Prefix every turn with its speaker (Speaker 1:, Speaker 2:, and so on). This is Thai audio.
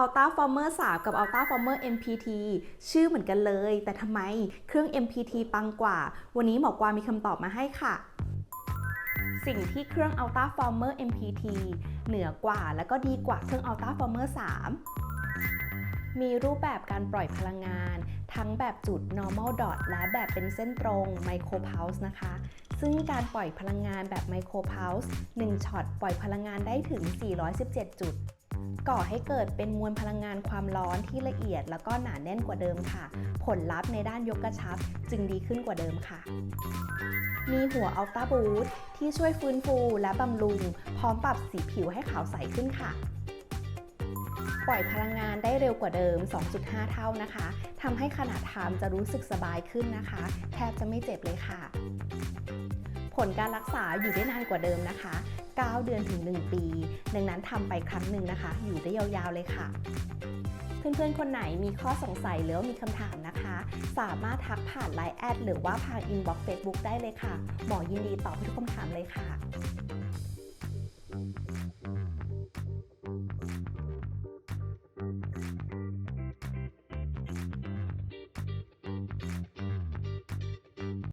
Speaker 1: Ultra Former 3 กับ Ultra Former MPT ชื่อเหมือนกันเลย แต่ทำไมเครื่อง MPT ปังกว่า วันนี้หมอกวามีคำตอบมาให้ค่ะ สิ่งที่เครื่อง Ultra Former MPT เหนือกว่าและก็ดีกว่าเครื่อง Ultra Former 3 มีรูปแบบการปล่อยพลังงาน ทั้งแบบจุด normal dot และแบบเป็นเส้นตรง micro pulse นะคะซึ่งการปล่อยพลังงานแบบ micro pulse 1ช็อตปล่อยพลังงานได้ถึง 417 จุด ก่อให้เกิดเป็นมวลพลังงานความร้อนที่ละเอียด แล้วก็หนาแน่นกว่าเดิมค่ะ ผลลัพธ์ในด้านยกกระชับจึงดีขึ้นกว่าเดิมค่ะ มีหัว Ultra Boost ที่ช่วยฟื้นฟูและบำรุง พร้อมปรับสีผิวให้ขาวใสขึ้นค่ะ ปล่อยพลังงานได้เร็วกว่าเดิม 2.5 เท่านะคะทำให้ขณะทำจะรู้สึกสบายขึ้นนะคะ แทบจะไม่เจ็บเลยค่ะ ผลการรักษาอยู่ได้นานกว่าเดิมนะคะ 9 เดือนถึง 1 ปี ดังนั้นทำไปครั้งหนึ่งนะคะ อยู่ได้ยาวๆเลยค่ะ เพื่อนๆ คนไหนมีข้อสงสัยหรือว่ามีคำถามนะคะ สามารถทักผ่านไลน์แอดหรือว่าผ่านอินบ็อกซ์เฟซบุ๊กได้เลยค่ะ หมอยินดีตอบทุกคำถามเลยค่ะ